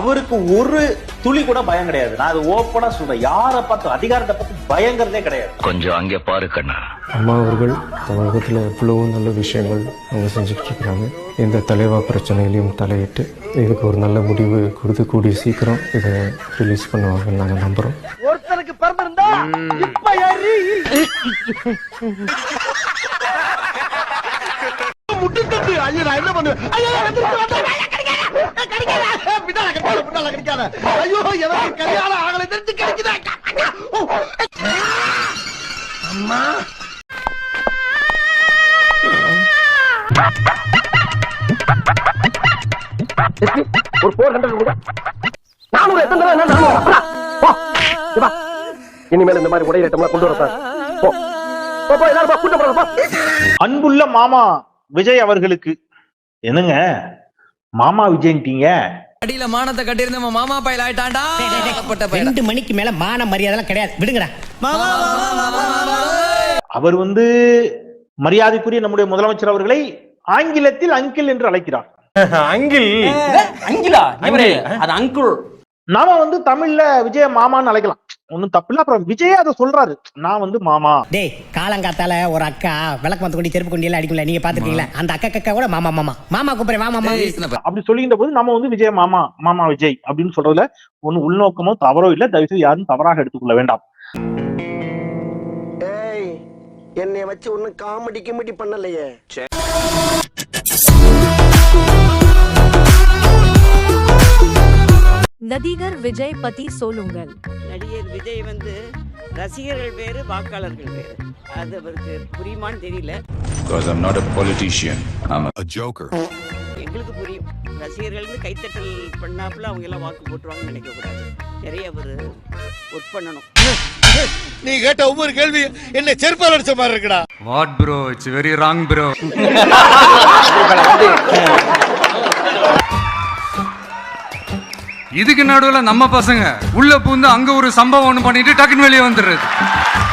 அவருக்கு ஒரு துளி கூட பயம் கிடையாது. நான் அது ஓப்பனா சொல்றேன். யாரை பார்த்து அதிகாரத்தை பார்த்து பயங்கிறதே கிடையாது. கொஞ்சம் அங்கே பாரு கண்ணா. அம்மா அவர்கள் தமிழகத்தில் எவ்வளவோ நல்ல விஷயங்கள் அவங்க செஞ்சுட்டு இருக்கிறாங்க இந்த தலைவா பிரச்சனையிலையும் தலையிட்டு இதுக்கு ஒரு நல்ல முடிவு கொடுத்து கூடிய சீக்கிரம் இதை ரிலீஸ் பண்ணுவாங்கன்னு நாங்கள் நம்புகிறோம் ஒருத்தனுக்கு பிறந்து இருந்தா இப்ப ஏறி. முட்டுத்தட்டு ஐயோ நான் என்ன பண்ணுவேன் ஐயோ எந்திரிச்சு வந்தேன். கிடைக்காத, கிடைக்காத. பின்னால கிடைக்காத, பின்னால கிடைக்காத. ஐயோ எனக்கு கல்யாணம் ஆகலை. தெரிஞ்சு கிடைக்குதா? அம்மா. ஒரு போர் கண்டது நானூறு எத்தனை தடவை என்ன நானூறு அப்புறா. போ. இங்க வா. இனிமேல் இந்த மாதிரி உடைய ஐட்டம்லாம் கொண்டு வரப்ப போ. போ, போ எல்லாரும் போ. கூட்டம் போடுங்க, போ. அன்புள்ள மாமா விஜய் அவர்களுக்கு. என்னங்க? மாமா விஜய்ன்ட்டீங்க? அடியில மானத்தை கட்டியிருந்த மாமா பையல் ஆயிட்டான்டா. ரெண்டு மணிக்கு மேல மான மரியாதைலாம் கிடையாது. விடுங்கடா. அவர் வந்து மரியாதைக்குரிய நம்முடைய முதலமைச்சர் அவர்களை ஆங்கிலத்தில் அங்கிள் என்று அழைக்கிறார். அங்கிலா இவரே அது அங்குள். நாம வந்து தமிழ்ல விஜய மாமான்னு அழைக்கலாம். ஒண்ணும் தப்பு இல்ல. அப்புறம் விஜயே அதை சொல்றாரு. நான் வந்து மாமா. டேய் காலங்காத்தால ஒரு அக்கா விளக்கு மத்த கொண்டு செருப்பு கொண்டு எல்லாம் அடிக்கல நீங்க பாத்துருக்கீங்களா? அந்த அக்கா கக்கா கூட மாமா மாமா. மாமா கூப்பிடுறேன் மாமா. மாமா அப்படி சொல்லிக்கின்ற போது நம்ம வந்து விஜய மாமா மாமா விஜய் அப்படின்னு சொல்றதுல ஒண்ணு உள்நோக்கமோ தவறோ இல்ல. தயவுசெய்து யாரும் தவறாக எடுத்துக்கொள்ள வேண்டாம். ஏய் என்னைய வச்சு ஒன்னும் காமெடி கிமெடி பண்ணலையே. நடிகர் விஜய் பத்தி சொல்லுங்கள். நடிகர் விஜய் வந்து ரசிகர்கள் வேறு வாக்காளர்கள் வேறு. அது அவருக்கு புரியுமான்னு தெரியல. Because I'm not a politician. I'm a எங்களுக்கு புரியும். ரசிகர்கள் வந்து கைத்தட்டல் பண்ணாப்புல அவங்க எல்லாம் வாக்கு போட்டுருவாங்கன்னு நினைக்க கூடாது. நிறைய அவர் ஒர்க் பண்ணணும். நீ கேட்ட ஒவ்வொரு கேள்வி என்ன செருப்பால் அடிச்ச மாதிரி இருக்குடா. What bro it's very wrong bro இதுக்கு நடுவுல நம்ம பசங்க உள்ள பூந்து அங்க ஒரு சம்பவம் ஒண்ணு பண்ணிட்டு டக்குன்னு வெளியே வந்துடுறது.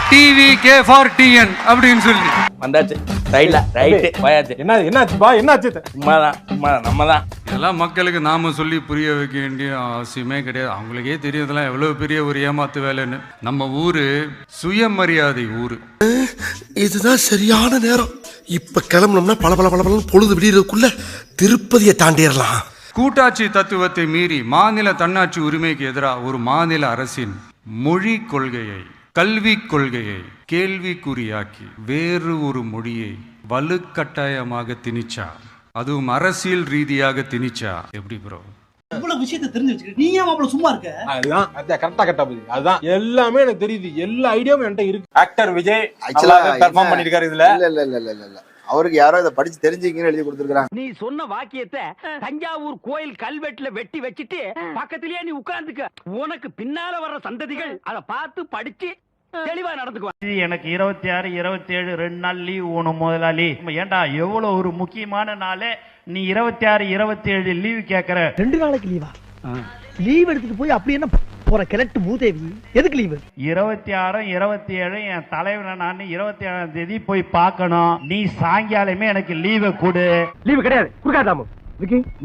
டிவி கே ஃபார் டிஎன் அப்படின்னு சொல்லி. வந்தாச்சு. ரைட்ல ரைட்டு போயாச்சு. என்ன என்னாச்சுப்பா என்னாச்சு? சும்மாதான் சும்மா நம்ம தான் இதெல்லாம் மக்களுக்கு நாம சொல்லி புரிய வைக்க வேண்டிய அவசியமே கிடையாது. அவங்களுக்கே தெரியறதெல்லாம் எவ்வளவு பெரிய ஒரு ஏமாத்து வேலைன்னு. நம்ம ஊரு சுயமரியாதை ஊரு. இதுதான் சரியான நேரம். இப்ப கிளம்பணும்னா பல பல பல பொழுது விடியறதுக்குள்ள திருப்பதியை தாண்டிடலாம். கூட்டாட்சி தத்துவத்தை மீறி மாநில தன்னாட்சி உரிமைக்கு எதிராக ஒரு மாநில அரசின் மொழி கொள்கையை கல்வி கொள்கையை கேள்விக்குறியாக்கி வேறு ஒரு மொழியை வலுக்கட்டாயமாக திணிச்சா? அதுவும் அரசியல் ரீதியாக திணிச்சா? எப்படி ப்ரோ இவ்வளவு விஷயத்தை தெரிஞ்சு வச்சுக்கிட்டு நீ ஏன் அவ்வளவு சும்மா இருக்க? அதுதான். அதான் கரெக்டா கரெக்டா பதில் அதுதான். எல்லாமே எனக்கு தெரியுது. எல்லா ஐடியாவும் என்கிட்ட இருக்கு. ஆக்டர் விஜய் Actually, பெர்ஃபார்ம் பண்ணிருக்காரு இதுல. இல்ல இல்ல இல்ல இல்ல. அவருக்கு யாரோ இதை படிச்சு தெரிஞ்சுக்கீங்கன்னு எழுதி கொடுத்துருக்காங்க நீ சொன்ன வாக்கியத்தை தஞ்சாவூர் கோயில் கல்வெட்டுல வெட்டி வச்சிட்டு பக்கத்திலேயே நீ உட்கார்ந்துக்க. உனக்கு பின்னால வர்ற சந்ததிகள் அதை பார்த்து படிச்சு தெளிவா நடந்துக்குவாங்க. எனக்கு இருபத்தி ஆறு இருபத்தி ஏழு ரெண்டு நாள் லீவ் வேணும் முதலாளி ஏன்டா எவ்வளவு ஒரு முக்கியமான நாளே நீ இருபத்தி ஆறு இருபத்தி ஏழு லீவ் கேக்குற? ரெண்டு நாளைக்கு லீவா லீவ் எடுத்துட்டு போய் அப்படி என்ன போற கிழட்டு மூதேவி. எதுக்கு லீவு இருபத்தி ஆறும் இருபத்தி ஏழும் என் தலைவனை நான் இருபத்தி ஏழாம் தேதி போய் பார்க்கணும். நீ சாயங்காலமே எனக்கு லீவை கொடு. லீவு கிடையாது. குடுக்காதாமு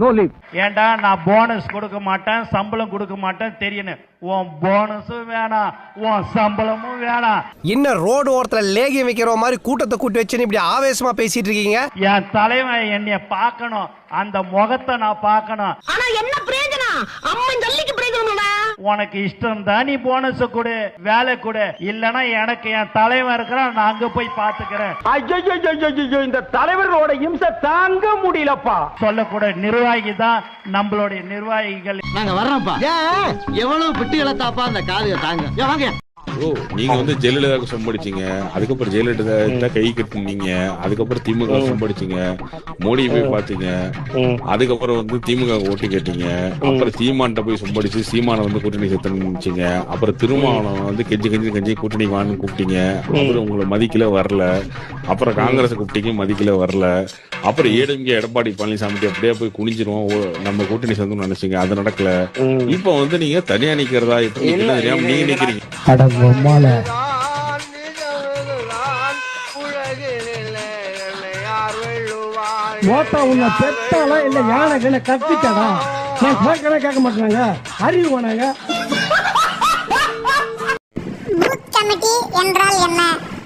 நோ லீவ் ஏன்டா நான் போனஸ் கொடுக்க மாட்டேன் சம்பளம் கொடுக்க மாட்டேன் தெரியணும் உன் போனஸும் வேணாம் உன் சம்பளமும் வேணாம். என்ன ரோடு ஓரத்துல லேகியம் வைக்கிற மாதிரி கூட்டத்தை கூட்டி வச்சு இப்படி ஆவேசமா பேசிட்டு இருக்கீங்க? என் தலைவன் என்னைய பார்க்கணும். அந்த முகத்தை நான் பார்க்கணும். ஆனா என்ன பிரயோஜனம்? அம்மன் ஜல்லிக்கு பிரயோஜனம்டா உனக்கு இஷ்டம் தான் நீ போனஸ் கொடு வேலை கொடு. இல்லனா எனக்கு என் தலைவன் இருக்கிறான் நான் அங்க போய் பாத்துக்கிறேன் ஐயோ இந்த தலைவர்களோட இம்சை தாங்க முடியலப்பா சொல்லக்கூட நிர்வாகி தான் நம்மளுடைய நிர்வாகிகள் நாங்க வர்றோம்ப்பா எவ்வளவு பிட்டு இழத்தாப்பா அந்த காதுக தாங்க வாங்க ஓ நீங்க வந்து ஜெயலலிதாவுக்கு சம்படிச்சீங்க அதுக்கப்புறம் ஜெயலலிதா கை கட்டுனீங்க. அதுக்கப்புறம் திமுக சம்படிச்சீங்க மோடி போய் பாத்தீங்க அதுக்கப்புறம் வந்து திமுக ஓட்டு கேட்டீங்க. அப்புறம் சீமான்ட்ட போய் சம்படிச்சு சீமான வந்து கூட்டணி சேர்த்துச்சீங்க அப்புறம் திருமாவளவன் வந்து கெஞ்சி கெஞ்சி கெஞ்சி கூட்டணி வான்னு கூப்பிட்டீங்க. அப்புறம் உங்களை மதிக்கல வரல. அப்புறம் காங்கிரஸ் கூப்பிட்டீங்க மதிக்கல வரல. அப்புறம் ஏடிஎம்கே எடப்பாடி பழனிசாமி அப்படியே போய் குனிஞ்சிருவோம். ஓ, நம்ம கூட்டணி சேர்ந்து நினைச்சீங்க. அது நடக்கல. இப்போ வந்து நீங்க தனியா நிக்கிறதா? தெரியாம நீங்க நிக்கிறீங்க. பொம்மால. மோட்டா உன்னை பெத்தாலா இல்ல யானை கீழே கத்திட்டடா கேட்க மாட்டாங்க அறிவு போனாங்க கமிட்டி என்றால் என்ன?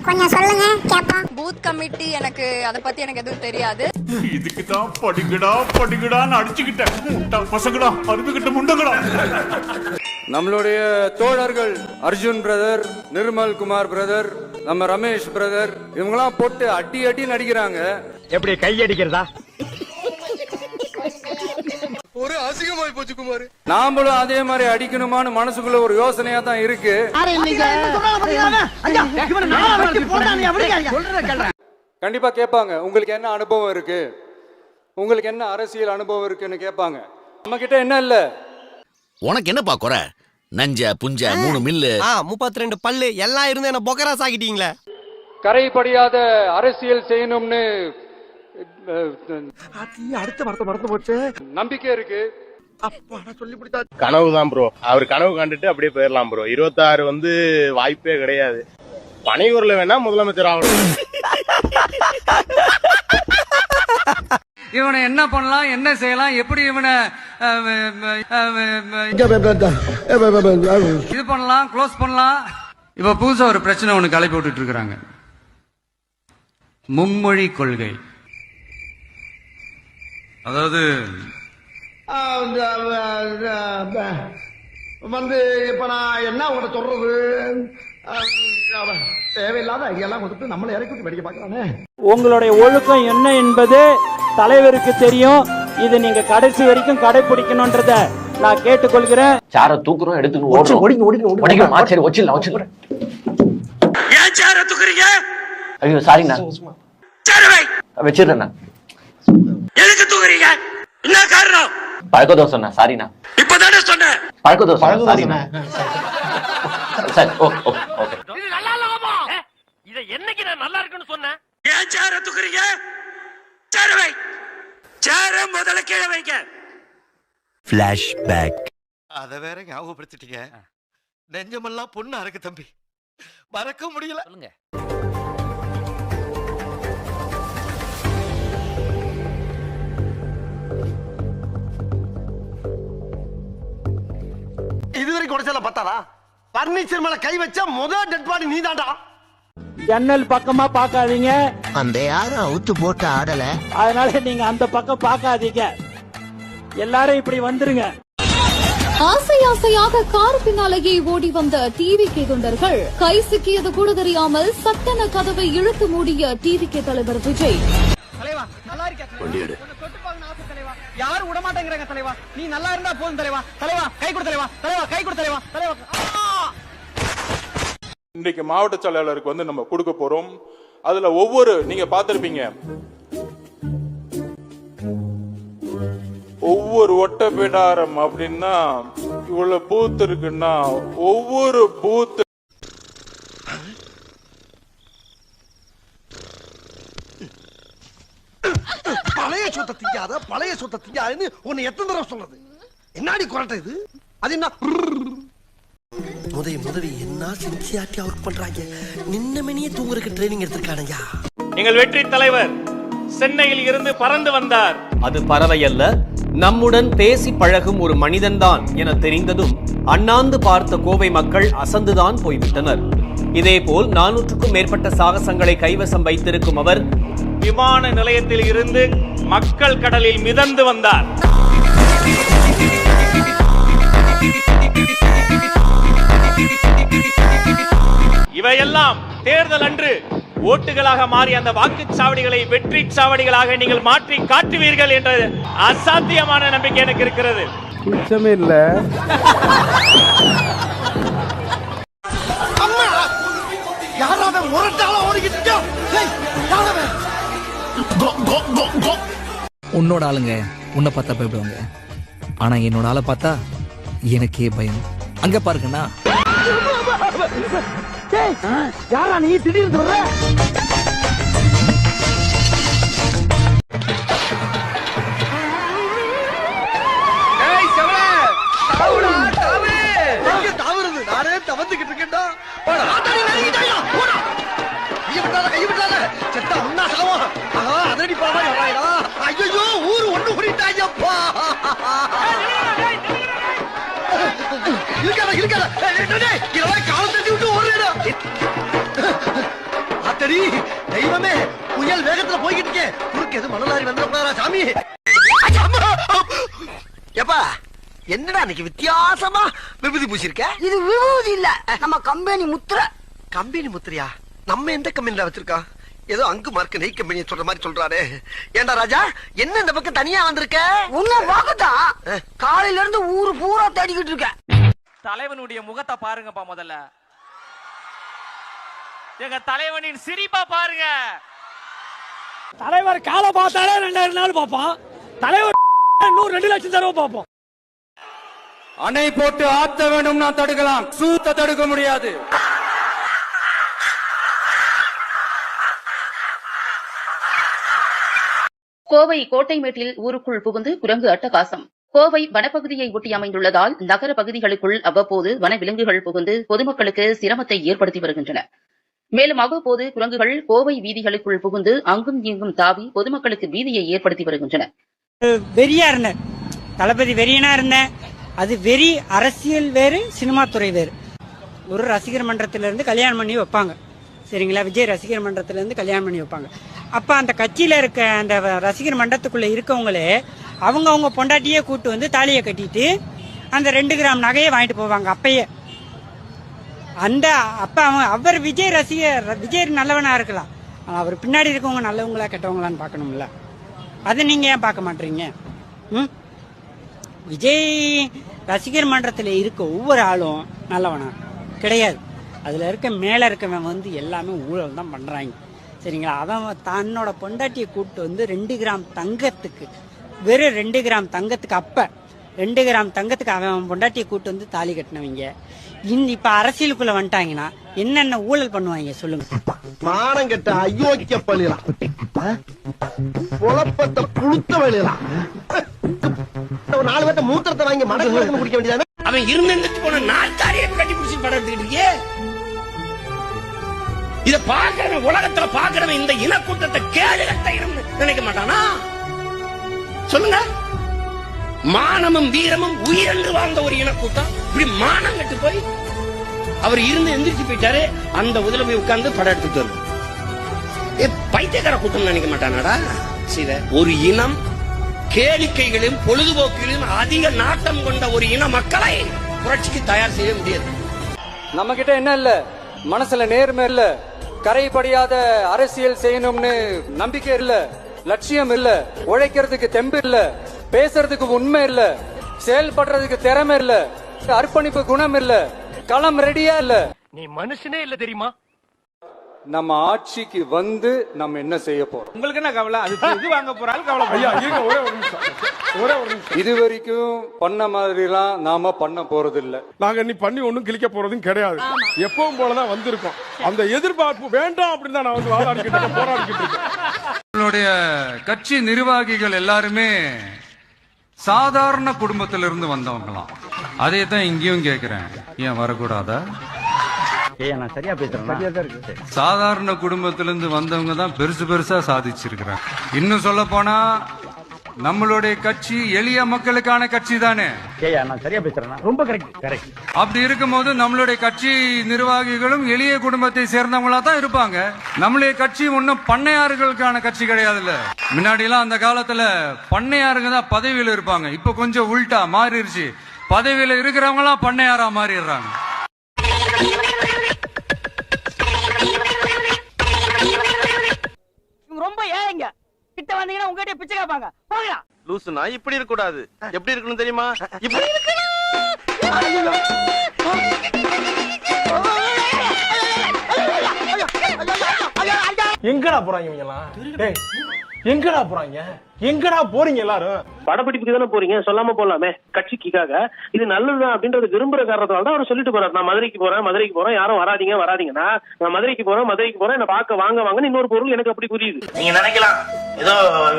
கொஞ்சம் சொல்லுங்க கேட்போம் பூத் கமிட்டி எனக்கு அதை பத்தி எனக்கு எதுவும் தெரியாது. இதுக்கு தான் படிக்கடா படிக்கடான்னு அடிச்சுக்கிட்டேன். முட்டா பசங்கடா அருமைக்கிட்ட முண்டங்கடா. நம்மளுடைய தோழர்கள் அர்ஜுன் பிரதர் நிர்மல் குமார் பிரதர் நம்ம ரமேஷ் பிரதர் இவங்கெல்லாம் போட்டு அடி அடி நடிக்கிறாங்க. எப்படி கை அடிக்கிறதா? நாமளும் அதே மாதிரி அடிக்கணுமான்னு மனசுக்குள்ள ஒரு யோசனையா தான் இருக்கு. கண்டிப்பா கேட்பாங்க. உங்களுக்கு என்ன அனுபவம் இருக்கு? உங்களுக்கு என்ன அரசியல் அனுபவம் இருக்குன்னு கேட்பாங்க. நம்ம கிட்ட என்ன இல்ல? உனக்கு என்னப்பா குறை? நஞ்ச புஞ்ச மூணு மில்லு. முப்பத்தி ரெண்டு பல்லு. எல்லாம் இருந்து என்ன பொக்கராஸ் ஆகிட்டீங்களே? கரைபடியாத அரசியல் செய்யணும்னு அடுத்த மரத்த மறந்து போச்சு. நம்பிக்கை இருக்கு. கனவு தான் ப்ரோ அவர் கனவு கண்டுட்டு அப்படியே போயிடலாம் ப்ரோ இருபத்தாறு வந்து வாய்ப்பே கிடையாது. பனையூர்ல வேணா முதலமைச்சர் ஆகணும். இவனை என்ன பண்ணலாம் என்ன செய்யலாம் எப்படி இவனை இது பண்ணலாம் க்ளோஸ் பண்ணலாம். இப்ப புதுசா ஒரு பிரச்சனை ஒண்ணு கிளப்பி விட்டுட்டு இருக்கிறாங்க மும்மொழி கொள்கை. அதாவது வந்து இப்ப நான் என்ன உங்கள்ட்ட சொல்றது? தேவையில்லாத ஐடியெல்லாம் கொடுத்து நம்மளை இறக்கி படிக்க பார்க்கலானே உங்களுடைய ஒழுக்கம் என்ன என்பது தலைவருக்கு தெரியும். இது நீங்க கடைசி வரைக்கும் கடைபிடிக்கணும்ன்றத நான் கேட்டுக்கொள்கிறேன். சார தூக்குறோம் எடுத்துன்னு ஓடுறோம். ஓடிங்க ஓடிங்க உடைக்கிறோமா சரி வச்சிடலாம் வச்சிடலாம் ஏன் சார தூக்குறீங்க? ஐயோ சாரிண்ணா வச்சிடுறேண்ணா. எதுக்கு தூக்குறீங்க? என்ன காரணம்? பழக்க தோசைண்ணா சாரிண்ணா இப்பதானே சொன்னேன். பழக்க தோசை சாரிண்ணா சரி ஓ ஓ ஓகே. இதை என்னைக்கு நான் நல்லா இருக்குன்னு சொன்னேன்? ஏன் சார தூக்குறீங்க? சேர வை சேர முதல்ல கீழே வைங்க. பிளாஷ்பேக் அத வேற ஞாபகப்படுத்திட்டீங்க. நெஞ்சமெல்லாம் பொண்ணு அறக்கு தம்பி. மறக்க முடியல. சொல்லுங்க. இதுவரைக்கும் உடச்சல பார்த்தாரா பர்னிச்சர் மேல கை வச்ச முதல் டெட் பாடி நீ தாண்டா ஜன்னல் பக்கமா பார்க்காதீங்க. அந்த யாரும் அவுத்து போட்டு ஆடல. அதனால நீங்க அந்த பக்கம் பார்க்காதீங்க. எல்லாரும் இப்படி வந்துருங்க. ஆசை ஆசையாக கார் பின்னாலேயே ஓடி வந்த டிவி கே தொண்டர்கள் கை சிக்கியது கூட தெரியாமல் சட்டன கதவை இழுத்து மூடிய டிவி கே தலைவர் விஜய் விட மாட்டேங்கிறாங்க தலைவா. நீ நல்லா இருந்தா போதும் தலைவா. தலைவா கை கொடு தலைவா. தலைவா கை கொடு தலைவா. தலைவா இன்றைக்கு மாவட்ட செயலாளருக்கு வந்து நம்ம கொடுக்க போறோம். அதுல ஒவ்வொரு நீங்க பார்த்திருப்பீங்க. ஒவ்வொரு ஒட்டப்பிடாரம் அப்படின்னா இவ்வளவு பூத் இருக்குன்னா ஒவ்வொரு பூத் பழைய சொத்தை திங்காத பழைய சொத்தை திங்காதுன்னு உன்னை எத்தனை தடவை சொல்றது? என்னடி குரட்டை இது? அது என்ன? முதவி முதவி என்ன சின்சியாட்டியா ஒர்க் பண்றாங்க? நின்ன மணியே தூங்குறதுக்கு ட்ரைனிங் எடுத்திருக்கானயா எங்கள் வெற்றி தலைவர் சென்னையில் இருந்து பறந்து வந்தார். அது பறவை அல்ல நம்முடன் பேசி பழகும் ஒரு மனிதன்தான் என தெரிந்ததும் அண்ணாந்து பார்த்த கோவை மக்கள் அசந்துதான் போய்விட்டனர். இதேபோல் நானூற்றுக்கும் மேற்பட்ட சாகசங்களை கைவசம் வைத்திருக்கும் அவர் விமான நிலையத்தில் இருந்து மக்கள் கடலில் மிதந்து வந்தார். இவையெல்லாம் தேர்தல் அன்று ஓட்டுகளாக மாறி அந்த வாக்குச்சாவடிகளை வெற்றி சாவடிகளாக நீங்கள் மாற்றி காட்டுவீர்கள் என்ற அசாத்தியமான நம்பிக்கை எனக்கு இருக்கிறது? ஏய், யாரவன்? உன்னோட ஆளுங்க உன்னை பார்த்தா பயப்படுவாங்க ஆனா என்னோட ஆளை பார்த்தா எனக்கே பயம் அங்க பாருங்கண்ணா யாரா நீ? திடீர்னு? நானே தவந்துகிட்டு இருக்கேன்டா. கையை விட்டாத, கையை விட்டாத. செத்தா அண்ணா சாவா. ஆஹா, அதடி பாவா, யாராயிடா? ஐயையோ, ஊரு ஒண்ணு கூடிட்டாயப்பா. இருக்காத அத்தடி தெய்வமே புயல் வேகத்துல போய்கிட்டு இருக்கேன் குறுக்கு எது மணலாரி வந்துடக்கூடாதா சாமி? எப்பா என்னடா இன்னைக்கு வித்தியாசமா விபூதி பூசிருக்க? இது விபூதி இல்ல நம்ம கம்பெனி முத்திர. கம்பெனி முத்திரையா? நம்ம எந்த கம்பெனில வச்சிருக்கோம்? ஏதோ அங்கு மார்க் நெய் கம்பெனி சொல்ற மாதிரி சொல்றாரு. ஏண்டா ராஜா என்ன இந்த பக்கம் தனியா வந்திருக்க? உன்னை பார்க்கத்தான். காலையில இருந்து ஊரு பூரா தேடிக்கிட்டு இருக்கேன். தலைவனுடைய முகத்தை பாருங்கப்பா முதல்ல. எங்க தலைவனின் சிரிப்பா பாருங்க. தலைவர் காலை பார்த்தாலே ரெண்டாயிரம் நாள் பார்ப்போம் தலைவர் இன்னும் ரெண்டு லட்சம் தடவை பார்ப்போம் அணை போட்டு ஆத்த வேணும்னா தடுக்கலாம். சூத்த தடுக்க முடியாது. கோவை கோட்டைமேட்டில் ஊருக்குள் புகுந்து குரங்கு அட்டகாசம். கோவை வனப்பகுதியை ஒட்டி அமைந்துள்ளதால் நகர பகுதிகளுக்குள் அவ்வப்போது வனவிலங்குகள் புகுந்து பொதுமக்களுக்கு சிரமத்தை ஏற்படுத்தி வருகின்றன. மேலும் அவ்வப்போது குரங்குகள் கோவை வீதிகளுக்குள் புகுந்து அங்கும் இங்கும் தாவி பொதுமக்களுக்கு பீதியை ஏற்படுத்தி வருகின்றன. வெறியா இருந்தேன் தளபதி வெறியனா இருந்தேன் அது வெறி அரசியல் வேறு சினிமா துறை வேறு. ஒரு ரசிகர் மன்றத்திலிருந்து கல்யாணம் பண்ணி வைப்பாங்க. சரிங்களா? விஜய் ரசிகர் மன்றத்துலேருந்து கல்யாணம் பண்ணி வைப்பாங்க. அப்ப அந்த கட்சியில இருக்க அந்த ரசிகர் மன்றத்துக்குள்ள இருக்கவங்களே அவங்க அவங்க பொண்டாட்டியே கூட்டு வந்து தாலியை கட்டிட்டு அந்த ரெண்டு கிராம் நகையை வாங்கிட்டு போவாங்க. அப்பயே அந்த அப்ப அவன் அவர் விஜய் ரசிகர் விஜய் நல்லவனா இருக்கலாம். அவர் பின்னாடி இருக்கவங்க நல்லவங்களா கெட்டவங்களான்னு பார்க்கணும்ல. அதை நீங்க ஏன் பார்க்க மாட்டீங்க? ம்? விஜய் ரசிகர் மன்றத்தில் இருக்க ஒவ்வொரு ஆளும் நல்லவனா? கிடையாது. அதில் இருக்க மேலே இருக்கவன் வந்து எல்லாமே ஊழல் தான் பண்ணுறாங்க சரிங்களா? அவன் தன்னோட பொண்டாட்டியை கூப்பிட்டு வந்து ரெண்டு கிராம் தங்கத்துக்கு வெறும் ரெண்டு கிராம் தங்கத்துக்கு அப்போ ரெண்டு கிராம் தங்கத்துக்கு அவன் பொண்டாட்டியை கூப்பிட்டு வந்து தாலி கட்டினவங்க. இந்த இப்போ அரசியலுக்குள்ளே வந்துட்டாங்கன்னா என்னென்ன ஊழல் பண்ணுவாங்க சொல்லுங்க. மானம் கெட்ட அயோக்கிய பள்ளிலாம் குழப்பத்தை புழுத்த வழியலாம் ஒரு நாலு பேர்த்த மூத்திரத்தை வாங்கி மடக்கு மடக்கு குடிக்க வேண்டியதானே? அவன் இருந்து போன நாட்டாரியை கட்டி பிடிச்சி படம் எடுத்துக்கிட்டு இத பாக்குறவன் உலகத்துல பாக்குறவன் இந்த இனக்கூட்டத்தை கேடு கட்ட நினைக்க மாட்டானா? சொல்லுங்க. மானமும் வீரமும் உயிரென்று வாழ்ந்த ஒரு இனக்கூட்டம். இப்படி மானம் கட்டு போய் அவர் இருந்து எந்திரிச்சு போயிட்டாரு அந்த உதல போய் உட்கார்ந்து படம் எடுத்துட்டு வருது ஏ பைத்தியக்கார கூட்டம் நினைக்க மாட்டானாடா? சீத ஒரு இனம் கேளிக்கைகளையும் பொழுதுபோக்கிலும் அதிக நாட்டம் கொண்ட ஒரு இன மக்களை புரட்சிக்கு தயார் செய்ய முடியாது. நம்ம கிட்ட என்ன இல்ல? மனசுல நேர்மை இல்ல. கரைபடியாத அரசியல் செய்யணும்னு நம்பிக்கை இல்ல. லட்சியம் இல்ல. உழைக்கிறதுக்கு தெம்பு இல்ல. பேசுறதுக்கு உண்மை இல்ல. செயல்படுறதுக்கு திறமை இல்ல. அர்ப்பணிப்பு குணம் இல்ல. களம் ரெடியா இல்ல. நீ மனுஷனே இல்ல தெரியுமா? நம்ம ஆட்சிக்கு வந்து நம்ம என்ன செய்ய போறோம்? உங்களுக்கு என்ன கவலை? அது இது வாங்க போறாலும் கவலை ஒரே ஒரு நிமிஷம். ஒரே ஒரு நிமிஷம். இது வரைக்கும் பண்ண மாதிரிலாம் நாம பண்ண போறது இல்ல நாங்க நீ பண்ணி ஒண்ணும் கிழிக்க போறதும் கிடையாது. எப்பவும் போலதான் வந்திருக்கோம். அந்த எதிர்பார்ப்பு வேண்டாம் அப்படின்னு தான் நான் வந்து வாதாடிக்கிட்டு போராடிக்கிட்டு இருக்கேன். உங்களுடைய கட்சி நிர்வாகிகள் எல்லாருமே சாதாரண குடும்பத்திலிருந்து வந்தவங்களாம். அதே தான் இங்கேயும் கேக்குறேன். ஏன் வரக்கூடாதா? சாதாரண குடும்பத்திலிருந்து வந்தவங்க தான் பெருசு பெருசா சாதிச்சிருக்கிறாங்க. இன்னும் சொல்ல போனா நம்மளுடைய கட்சி எளிய மக்களுக்கான கட்சி தானே? சரியா பேசுறேன்? ரொம்ப கரெக்ட் கரெக்ட் அப்படி இருக்கும்போது நம்மளுடைய கட்சி நிர்வாகிகளும் எளிய குடும்பத்தை சேர்ந்தவங்களா தான் இருப்பாங்க. நம்மளுடைய கட்சி ஒன்றும் பண்ணையாறுகளுக்கான கட்சி கிடையாதுல்ல. முன்னாடி எல்லாம் அந்த காலத்துல பண்ணையாருங்க தான் பதவியில இருப்பாங்க. இப்ப கொஞ்சம் உள்டா மாறிடுச்சு. பதவியில இருக்கிறவங்க எல்லாம் பண்ணையாரா மாறிடுறாங்க. ரொம்ப ஏழைங்க. கிட்ட வந்தீங்கன்னா உங்ககிட்ட பிச்சை கேட்பாங்க. போகலாம் லூசுனா இப்படி இருக்க கூடாது எப்படி இருக்கணும் தெரியுமா? இப்படி எங்கடா போறாங்க இவங்க எல்லாம் டேய், எங்கடா போறாங்க? எங்கடா போறீங்க எல்லாரும்? படப்பிடிப்புக்கு தானே போறீங்க? சொல்லாம போலாமே கட்சிக்காக இது நல்லதுதான் அப்படின்றது விரும்புற காரணத்தால தான் அவர் சொல்லிட்டு போறாரு. நான் மதுரைக்கு போறேன் மதுரைக்கு போறேன். யாரும் வராதீங்க வராதீங்கன்னா நான் மதுரைக்கு போறேன் மதுரைக்கு போறேன். என்ன பார்க்க வாங்க வாங்கன்னு இன்னொரு பொருள் எனக்கு அப்படி புரியுது. நீங்க நினைக்கலாம். ஏதோ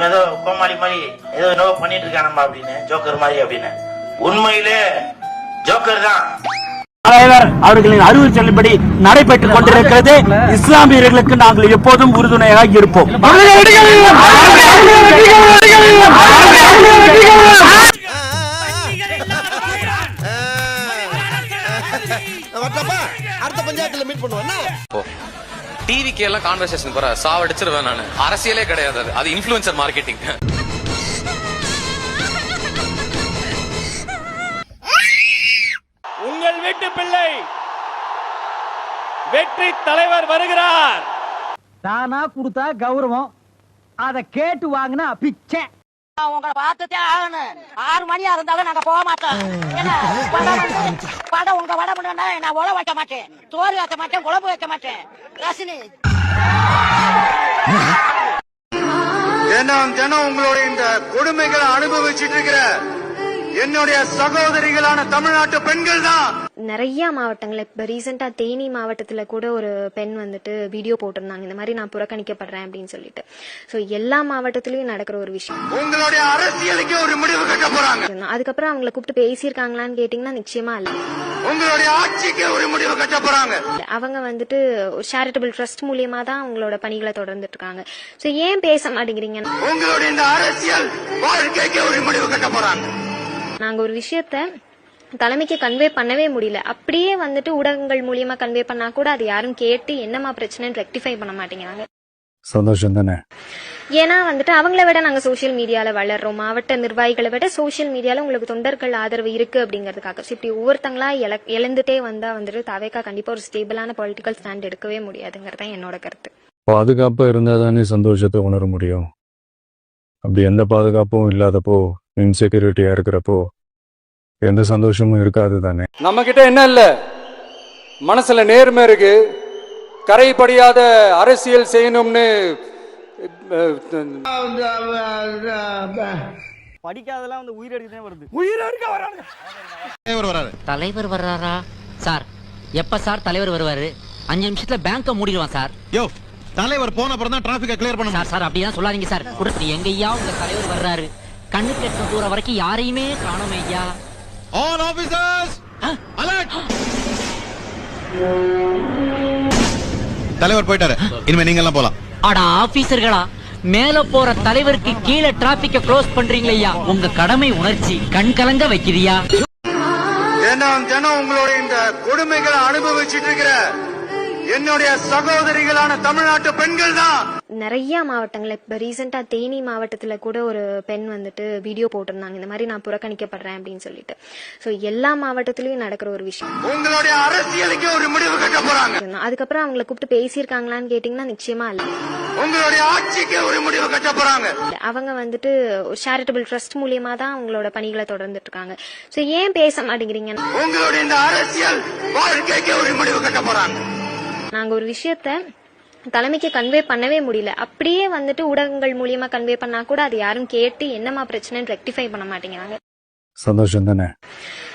ஏதோ கோமாளி மாதிரி ஏதோ என்னவோ பண்ணிட்டு இருக்கானம்மா அப்படின்னு ஜோக்கர் மாதிரி அப்படின்னு. உண்மையிலே ஜோக்கர் தான். தலைவர் அவர்களின் அறிவு செல்லும்படி நடைபெற்றுக் கொண்டிருக்கிறது. இஸ்லாமியர்களுக்கு நாங்கள் எப்போதும் உறுதுணையாக இருப்போம். அடுத்த பஞ்சாயத்துல மீட் பண்ணுவோம் டிவிக்கு எல்லாம் கான்வர்சேஷன் போற சாவடிச்சிருவேன் நான். அரசியலே கிடையாது அது. அது இன்ஃபுளுசர் மார்க்கெட்டிங் வீட்டு பிள்ளை. வெற்றி தலைவர் வருகிறார். தானா கொடுத்தா கௌரவம். அத கேட்டு வாங்கினா பிச்சை. உங்களை பார்த்துட்டே ஆகணும். ஆறு மணியா இருந்தாலும் நாங்க போக மாட்டோம். வடை உங்க வடை பண்ணுன்னா நான் உழ வைக்க மாட்டேன். சோறு வைக்க மாட்டேன் குழம்பு வைக்க மாட்டேன். ரசினி தினம் தினம் உங்களுடைய இந்த கொடுமைகளை அனுபவிச்சுட்டு இருக்கிற என்னுடைய சகோதரிகளான தமிழ்நாட்டு பெண்கள் தான். நிறைய மாவட்டங்கள் இப்போ ரீசெண்டாக தேனி மாவட்டத்தில் கூட ஒரு பெண் வந்துட்டு வீடியோ போட்டிருந்தாங்க. இந்த மாதிரி நான் புறக்கணிக்கப்படுறேன் அப்படின்னு சொல்லிட்டு. ஸோ எல்லா மாவட்டத்திலயும் நடக்கிற ஒரு விஷயம். உங்களுடைய அரசியலுக்கு ஒரு முடிவு கட்ட போறாங்க. அதுக்கப்புறம் அவங்கள கூப்பிட்டு பேசியிருக்காங்களான்னு கேட்டிங்கன்னா நிச்சயமா இல்லை. உங்களுடைய ஆட்சிக்கு ஒரு முடிவு கட்ட போறாங்க. அவங்க வந்துட்டு சேரிட்டபிள் ட்ரஸ்ட் மூலியமா தான் அவங்களோட பணிகளை தொடர்ந்துட்டு இருக்காங்க ஸோ ஏன் பேச மாட்டேங்கிறீங்க? உங்களுடைய இந்த அரசியல் வாழ்க்கைக்கு ஒரு முடிவு கட்ட போறாங்க. நாங்க ஒரு விஷயத்த தலைமைக்கு கன்வே பண்ணவே முடியல. அப்படியே வந்துட்டு ஊடகங்கள் மூலியமா கன்வே பண்ணா கூட அது யாரும் கேட்டு என்னமா பிரச்சனைன்னு ரெக்டிஃபை பண்ண மாட்டேங்கிறாங்க. சந்தோஷம் தானே? ஏன்னா வந்துட்டு அவங்கள விட நாங்க சோஷியல் மீடியால வளர்றோம். மாவட்ட நிர்வாகிகளை விட சோஷியல் மீடியால உங்களுக்கு தொண்டர்கள் ஆதரவு இருக்கு அப்படிங்கிறதுக்காக. இப்படி ஒவ்வொருத்தங்களா இழ- இழந்துட்டே வந்தா வந்துட்டு தவேக்கா கண்டிப்பா ஒரு ஸ்டேபிளான பொலிட்டிக்கல் ஸ்டாண்ட் எடுக்கவே முடியாதுங்கிறது என்னோட கருத்து. பாதுகாப்பாக இருந்தால் தானே சந்தோஷத்தை உணர முடியும். அப்படி எந்த பாதுகாப்பும் இல்லாதப்போ இன்செக்யூரிட்டியாக இருக்கிறப்போ எந்த சந்தோஷமும் இருக்காது தானே? நம்ம கிட்ட என்ன இல்ல? மனசுல நேர்மை இருக்கு. கரைபடியாத அரசியல் செய்யணும்னு படிக்காதெல்லாம் வந்து உயிர் எடுக்க வருது. உயிர் எடுக்க வராங்க தலைவர் வராரு. தலைவர் வர்றாரா? சார் எப்ப சார் தலைவர் வருவாரு? அஞ்சு நிமிஷத்துல பேங்க மூடிடுவான் சார். யோ தலைவர் போன அப்புறம் தான் டிராபிக்கை கிளியர் பண்ண சார் சார் அப்படிதான் சொல்லாதீங்க சார். கொடுத்து எங்கய்யா உங்க தலைவர் வர்றாரு. கண்ணு கெட்ட தூரம் வரைக்கும் யாரையுமே காணோம் ஐயா ஆல் ஆபீசர்ஸ் அலர்ட் தலைவர் போயிட்டாரு. இனிமே நீங்க எல்லாம் போலாம். அட ஆபீசர்களா மேல போற தலைவருக்கு கீழே டிராபிக்க க்ளோஸ் பண்றீங்களே ஐயா. உங்க கடமை உணர்ச்சி கண் கலங்க வைக்கிறியா? தினம் தினம் உங்களுடைய இந்த கொடுமைகளை அனுபவிச்சுட்டு இருக்கிற என்னுடைய சகோதரிகளான தமிழ்நாட்டு பெண்கள் தான் நிறைய மாவட்டங்கள் இப்போ ரீசெண்டாக தேனி மாவட்டத்தில் கூட ஒரு பெண் வந்துட்டு வீடியோ போட்டிருந்தாங்க. இந்த மாதிரி நான் புறக்கணிக்கப்படுறேன் அப்படின்னு சொல்லிட்டு. ஸோ எல்லா மாவட்டத்திலயும் நடக்கிற ஒரு விஷயம். உங்களுடைய அரசியலுக்கு ஒரு முடிவு கட்ட போறாங்க. அதுக்கப்புறம் அவங்கள கூப்பிட்டு பேசியிருக்காங்களான்னு கேட்டிங்கன்னா நிச்சயமா இல்லை உங்களுடைய ஆட்சிக்கு ஒரு முடிவு கட்ட போறாங்க. அவங்க வந்துட்டு சேரிட்டபிள் ட்ரஸ்ட் மூலியமா தான் அவங்களோட பணிகளை தொடர்ந்துட்டு இருக்காங்க. ஸோ ஏன் பேச மாட்டேங்கிறீங்க? உங்களுடைய இந்த அரசியல் வாழ்க்கைக்கு ஒரு முடிவு கட்ட போறாங்க. நாங்க ஒரு விஷயத்த தலைமைக்கு கன்வே பண்ணவே முடியல. அப்படியே வந்துட்டு ஊடகங்கள் மூலியமா கன்வே பண்ணா கூட அது யாரும் கேட்டு என்னமா பிரச்சனைன்னு ரெக்டிஃபை பண்ண மாட்டேங்கிறாங்க. சந்தோஷம் தானே?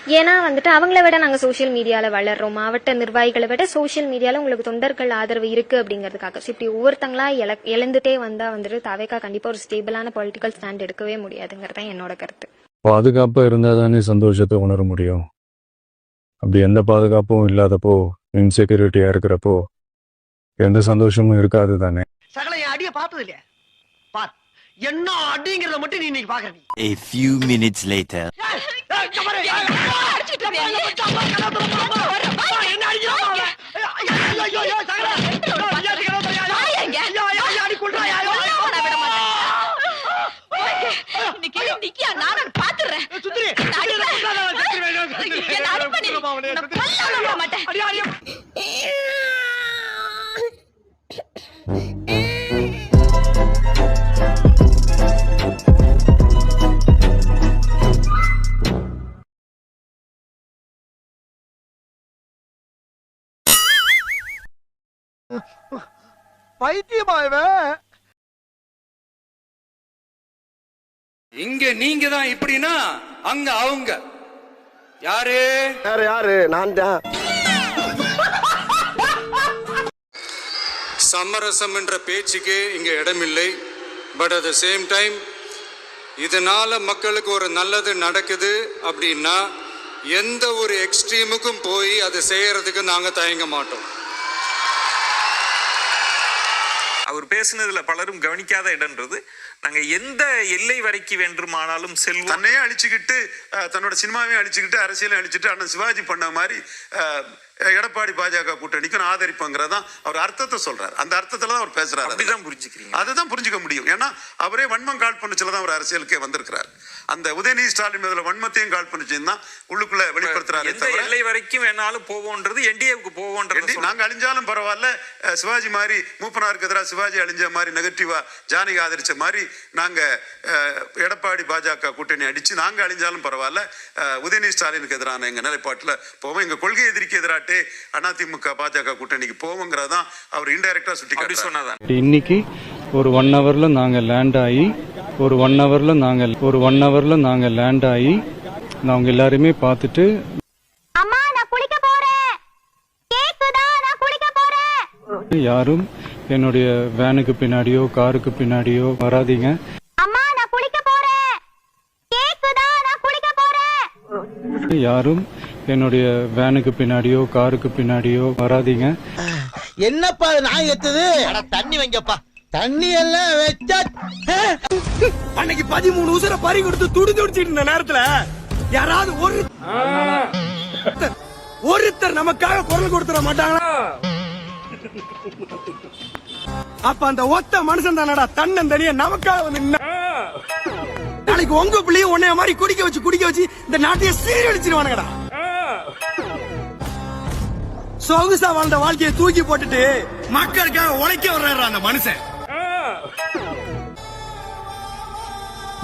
ஏன்னா வந்துட்டு அவங்கள விட நாங்க சோஷியல் மீடியால வளர்றோம். மாவட்ட நிர்வாகிகளை விட சோஷியல் மீடியால உங்களுக்கு தொண்டர்கள் ஆதரவு இருக்கு அப்படிங்கிறதுக்காக. இப்படி ஒவ்வொருத்தங்களா இழ- இழந்துட்டே வந்தா வந்துட்டு தவேக்கா கண்டிப்பா ஒரு ஸ்டேபிளான பொலிட்டிக்கல் ஸ்டாண்ட் எடுக்கவே முடியாதுங்கிறது என்னோட கருத்து. பாதுகாப்பாக இருந்தால் தானே சந்தோஷத்தை உணர முடியும். அப்படி எந்த பாதுகாப்பும் இல்லாதப்போ இன்செக்யூரிட்டியாக இருக்கிறப்போ எந்த சந்தோஷமும் இருக்காது தானே சகல என் அடிய பார்த்தது இல்லையா பார் என்ன அடிங்கிறத மட்டும் நீ இன்னைக்கு பாக்குற நீ A few minutes later. பைத்தியமா இவன் இங்க நீங்க தான் இப்படின்னா அங்க அவங்க. யாரு? யாரு யாரு? நான் தான். சமரசம் என்ற பேச்சுக்கு இங்க இடமில்லை. But at the same time இதனால மக்களுக்கு ஒரு நல்லது நடக்குது அப்படின்னா எந்த ஒரு எக்ஸ்ட்ரீமுக்கும் போய் அதை செய்யறதுக்கு நாங்க தயங்க மாட்டோம். அவர் பேசுனதுல பலரும் கவனிக்காத இடம்ன்றது. நாங்க எந்த எல்லை வரைக்கும் வேண்டுமானாலும் செல்வோம். தன்னையே அழிச்சுக்கிட்டு தன்னோட சினிமாவையும் அழிச்சுக்கிட்டு அரசியலையும் அழிச்சுட்டு அண்ணன் சிவாஜி பண்ண மாதிரி எடப்பாடி பாஜக கூட்டணிக்கு நான் ஆதரிப்பங்கிறதான் அவர் அர்த்தத்தை சொல்றாரு. அந்த அர்த்தத்துல தான் அவர் பேசுறாரு. அப்படிதான் புரிஞ்சுக்கிறீங்க. அதுதான் புரிஞ்சுக்க முடியும். ஏன்னா அவரே வன்மம் கால் பண்ணுச்சுல தான் அவர் அரசியலுக்கே வந்திருக்கிறார். அந்த உதயநிதி ஸ்டாலின் மீதுல வன்மத்தையும் கால் பண்ணுச்சுன்னு தான் உள்ளுக்குள்ள வெளிப்படுத்துறாரு எல்லை வரைக்கும் வேணாலும் போவோன்றது என்டிஏவுக்கு போவோன்றது நாங்க அழிஞ்சாலும் பரவாயில்ல. சிவாஜி மாதிரி மூப்பனாருக்கு எதிராக சிவாஜி அழிஞ்ச மாதிரி நெகட்டிவா ஜானகி ஆதரிச்ச மாதிரி நாங்க எடப்பாடி பாஜக கூட்டணி அடிச்சு நாங்க அழிஞ்சாலும் பரவாயில்ல. உதயநிதி ஸ்டாலினுக்கு எதிரான எங்க நிலைப்பாட்டுல போவோம். எங்க கொள்கை எதிரிக்கு எதிராட்டே அதிமுக பாஜக கூட்டணிக்கு போவோங்கிறதான் அவர் இன்டைரக்டா சுட்டி சொன்னாதான். இன்னைக்கு ஒரு ஒன் ஹவர்ல நாங்க லேண்ட் ஆகி ஒரு ஒன் ஹவர்ல நாங்க ஒரு ஒன் ஹவர்ல நாங்க லேண்ட் ஆகி எல்லாருமே பார்த்துட்டு நான் குளிக்க போறேன். கேக்குதா? நான் குளிக்க போறேன். யாரும் என்னுடைய வேனுக்கு பின்னாடியோ காருக்கு பின்னாடியோ வராதீங்க. அம்மா நான் குளிக்க போறேன். கேக்குதா? நான் குளிக்க போறேன். யாரும் என்னுடைய வேனுக்கு பின்னாடியோ காருக்கு பின்னாடியோ வராதீங்க. என்னப்பா நாய் எத்துது? தண்ணி வைங்கப்பா. தண்ணி எல்லாம் வச்சா அன்னைக்கு பதிமூணு உசுர பறி கொடுத்து துடி துடிச்சிட்டு இருந்த நேரத்துல யாராவது ஒரு ஒருத்தர் நமக்காக குரல் கொடுத்துட மாட்டாங்களா? அப்ப அந்த ஒத்த மனுஷன் தானடா தன்னன் தன்னந்தனியா நமக்காக வந்து நாளைக்கு உங்க பிள்ளையும் உன்னைய மாதிரி குடிக்க வச்சு குடிக்க வச்சு இந்த நாட்டையே சீரழிச்சிருவானுங்கடா. சொகுசா வாழ்ந்த வாழ்க்கையை தூக்கி போட்டுட்டு மக்களுக்காக உழைக்க வர்றாரு அந்த மனுஷன்.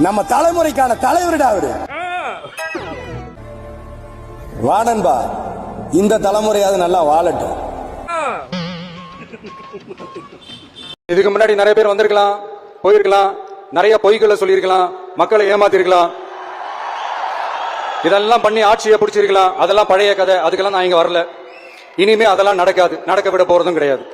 நம்ம தலைமுறைக்கான தலைவரிடா அவரு. வாடன்பா இந்த தலைமுறையாவது நல்லா வாழட்டும். இதுக்கு முன்னாடி நிறைய பேர் வந்திருக்கலாம் போயிருக்கலாம் நிறைய பொய்களை சொல்லியிருக்கலாம் மக்களை ஏமாத்திருக்கலாம். இதெல்லாம் பண்ணி ஆட்சியை பிடிச்சிருக்கலாம். அதெல்லாம் பழைய கதை அதுக்கெல்லாம் நான் இங்க வரல. இனிமே அதெல்லாம் நடக்காது நடக்க விட போறதும் கிடையாது.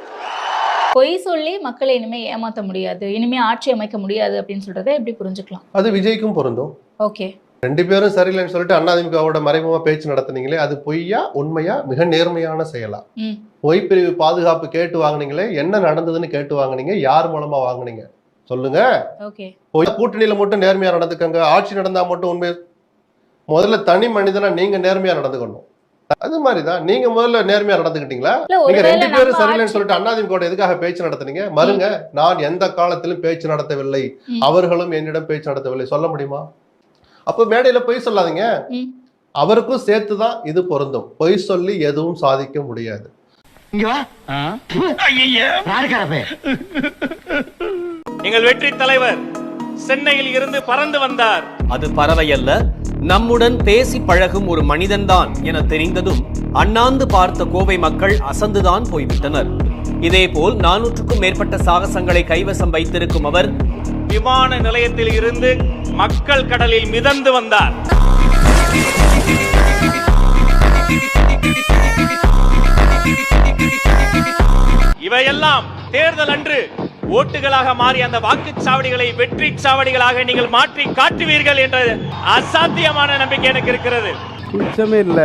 பொய் சொல்லி மக்களை இனிமே ஏமாத்த முடியாது இனிமே ஆட்சி அமைக்க முடியாது அப்படின்னு சொல்றதை எப்படி புரிஞ்சுக்கலாம்? அது விஜய்க்கும் பொருந்தும். ஓகே. ரெண்டு பேரும் சரியில்லைன்னு சொல்லிட்டு அண்ணாதிமுகவோட மறைமுகமா பேச்சு நடத்துனீங்களே அது பொய்யா உண்மையா மிக நேர்மையான செயலா? பொய் பிரிவு பாதுகாப்பு கேட்டு வாங்குனீங்களே என்ன நடந்ததுன்னு கேட்டு வாங்குனீங்க யார் மூலமா வாங்குனீங்க? சொல்லுங்க. கூட்டணியில மட்டும் நேர்மையா நடந்துக்கங்க ஆட்சி நடந்தா மட்டும் உண்மை. முதல்ல தனி மனிதனா நீங்க நேர்மையா நடந்துக்கணும். அது மாதிரிதான். நீங்க முதல்ல நேர்மையா நடந்துக்கிட்டீங்களா? நீங்க ரெண்டு பேரும் சரியில்லைன்னு சொல்லிட்டு அண்ணாதிமுக எதுக்காக பேச்சு நடத்துனீங்க? மறுங்க நான் எந்த காலத்திலும் பேச்சு நடத்தவில்லை. அவர்களும் என்னிடம் பேச்சு நடத்தவில்லை. சொல்ல முடியுமா? அப்ப மேடையில பொய் சொல்லாதீங்க. அவருக்கும் சேர்த்து தான் இது பொருந்தும். பொய் சொல்லி எதுவும் சாதிக்க முடியாது. எங்கள் வெற்றி தலைவர் சென்னையில் இருந்து பறந்து வந்தார். அது பறவை அல்ல நம்முடன் பேசி பழகும் ஒரு மனிதன்தான் என தெரிந்ததும் அண்ணாந்து பார்த்த கோவை மக்கள் அசந்துதான் போய்விட்டனர். இதேபோல் நானூற்றுக்கும் மேற்பட்ட சாகசங்களை கைவசம் வைத்திருக்கும் அவர் விமான நிலையத்தில் இருந்து மக்கள் கடலில் மிதந்து வந்தார். இவையெல்லாம் தேர்தல் அன்று ஓட்டுகளாக மாறி அந்த வாக்குச்சாவடிகளை வெற்றி சாவடிகளாக நீங்கள் மாற்றி காட்டுவீர்கள் என்ற அசாத்தியமான நம்பிக்கை எனக்கு இருக்கிறது. குச்சமே இல்ல?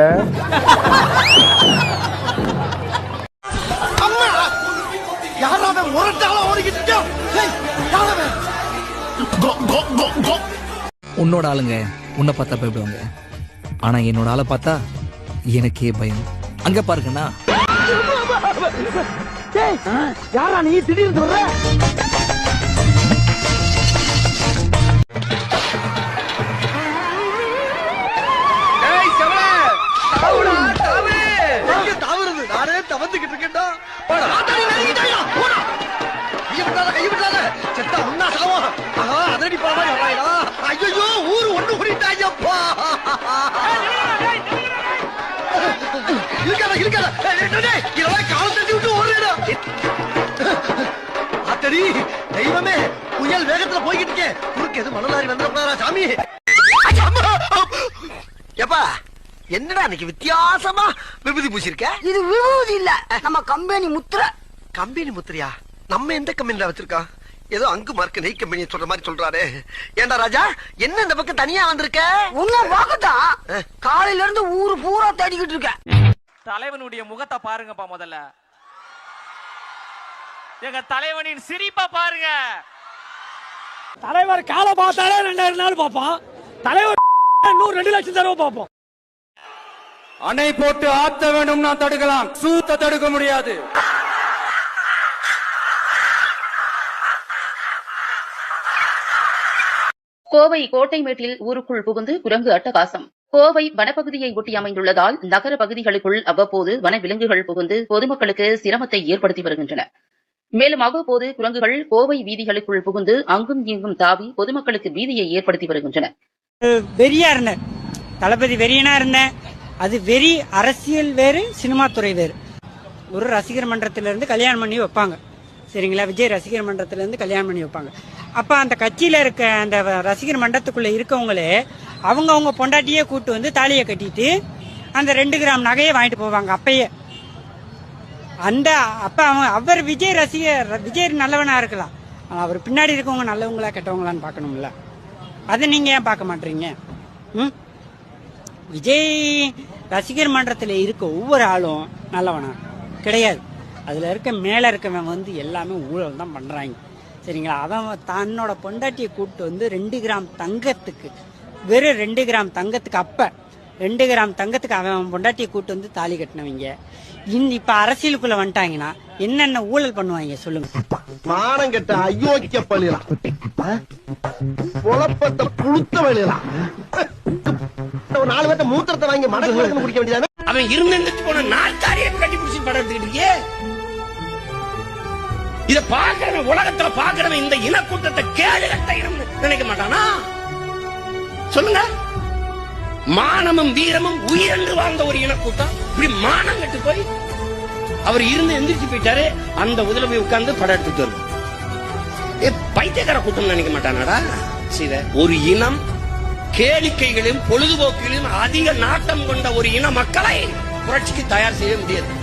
உன்னோட ஆளுங்க உன்னை பார்த்தா பயப்படுவாங்க. ஆனா என்னோட ஆளை பார்த்தா எனக்கே பயம். அங்க பாருங்கண்ணா. யாரா நீ? திடீர்னு நானே தவந்துகிட்டு இருக்கேன்டா. கைய விட்டாத கைய விட்டாத. செத்தா முன்னா சாவா ஆஹா அதடி பாவா வராயடா ஐயோ ஊர் ஒண்ணு கூடிட்டாயப்பா இருக்காத இருக்காத தெய்வமே புயல் வேகத்துல போய்கிட்டு இருக்கேன் குறுக்கு எது மணலாரி வந்துடக்கூடாதா சாமி? எப்பா என்னடா இன்னைக்கு வித்தியாசமா விபூதி பூசிருக்க? இது விபூதி இல்ல நம்ம கம்பெனி முத்திர. கம்பெனி முத்திரையா? நம்ம எந்த கம்பெனில வச்சிருக்கோம்? ஏதோ அங்கு மார்க் நெய் கம்பெனி சொல்ற மாதிரி சொல்றாரு. ஏண்டா ராஜா என்ன இந்த பக்கம் தனியா வந்திருக்க? உன்ன பார்க்கத்தான். காலையில இருந்து ஊரு பூரா தேடிக்கிட்டு இருக்கேன். தலைவனுடைய முகத்தை பாருங்கப்பா முதல்ல. எங்க தலைவனின் சிரிப்பை பாருங்க. தலைவர் காலை பார்த்தாலே ரெண்டாயிரம் நாள் பார்ப்போம் தலைவர் நூறு ரெண்டு லட்சம் தடவை பார்ப்போம் அணை போட்டு ஆத்த வேண்டும்னா தடுக்கலாம். சூத்த தடுக்க முடியாது. கோவை கோட்டைமேட்டில் ஊருக்குள் புகுந்து குரங்கு அட்டகாசம். கோவை வனப்பகுதியை ஒட்டி அமைந்துள்ளதால் நகர பகுதிகளுக்குள் அவ்வப்போது வனவிலங்குகள் புகுந்து பொதுமக்களுக்கு சிரமத்தை ஏற்படுத்தி வருகின்றன. மேலும் அவ்வப்போது குரங்குகள் கோவை வீதிகளுக்குள் புகுந்து அங்கும் இங்கும் தாவி பொதுமக்களுக்கு பீதியை ஏற்படுத்தி வருகின்றன. வெறியா இருந்தேன் தளபதி வெறியனா இருந்தேன் அது வெறி அரசியல் வேறு சினிமா துறை வேறு. ஒரு ரசிகர் மன்றத்திலிருந்து கல்யாணம் பண்ணி வைப்பாங்க. சரிங்களா? விஜய் ரசிகர் மன்றத்திலிருந்து கல்யாணம் பண்ணி வைப்பாங்க. அப்ப அந்த கட்சியில இருக்க அந்த ரசிகர் மன்றத்துக்குள்ள இருக்கவங்களே அவங்க அவங்க பொண்டாட்டியே கூட்டு வந்து தாலியை கட்டிட்டு அந்த ரெண்டு கிராம் நகையை வாங்கிட்டு போவாங்க அப்பயே. அந்த அப்ப அவன் அவர் விஜய் ரசிகர் விஜய் நல்லவனா இருக்கலாம். ஆனா அவர் பின்னாடி இருக்கவங்க நல்லவங்களா கெட்டவங்களான்னு பார்க்கணும்ல. அதை நீங்க ஏன் பார்க்க மாட்டீங்க? ம்? விஜய் ரசிகர் மன்றத்தில் இருக்க ஒவ்வொரு ஆளும் நல்லவனா? கிடையாது. அதில் இருக்க மேலே இருக்கவன் வந்து எல்லாமே ஊழல் தான் பண்ணுறாங்க சரிங்களா? அவன் தன்னோட பொண்டாட்டியை கூப்பிட்டு வந்து ரெண்டு கிராம் தங்கத்துக்கு வெறும் ரெண்டு கிராம் தங்கத்துக்கு அப்போ ரெண்டு கிராம் தங்கத்துக்கு அவன் பொண்டாட்டியை கூப்பிட்டு வந்து தாலி கட்டினவங்க. இந்த இப்போ அரசியலுக்குள்ளே வந்துட்டாங்கன்னா என்னென்ன ஊழல் பண்ணுவாங்க சொல்லுங்க. மானம் கெட்ட அயோக்கிய பள்ளிலாம் குழப்பத்தை புழுத்த வழியலாம் ஒரு நாலு பேர்த்த மூத்திரத்தை வாங்கி மடக்கு குடிக்க வேண்டியதானே? அவன் இருந்து போன நாற்காலியை கட்டி பிடிச்சி படம் எடுத்துக்கிட்டு இத பாக்குறவன் உலகத்துல பாக்குறவன் இந்த இனக்கூட்டத்தை கேடு கட்ட நினைக்க மாட்டானா? சொல்லுங்க. மானமும் வீரமும் உயிரென்று வாழ்ந்த ஒரு இனக்கூட்டம். இப்படி மானம் கட்டு போய் அவர் இருந்து எந்திரிச்சு போயிட்டாரு அந்த உதவி உட்கார்ந்து படம் எடுத்துட்டு வருது ஏ பைத்தியக்கார கூட்டம் நினைக்க மாட்டானாடா? சீத ஒரு இனம் கேளிக்கைகளையும் பொழுதுபோக்கிலும் அதிக நாட்டம் கொண்ட ஒரு இன மக்களை புரட்சிக்கு தயார் செய்ய முடியாது.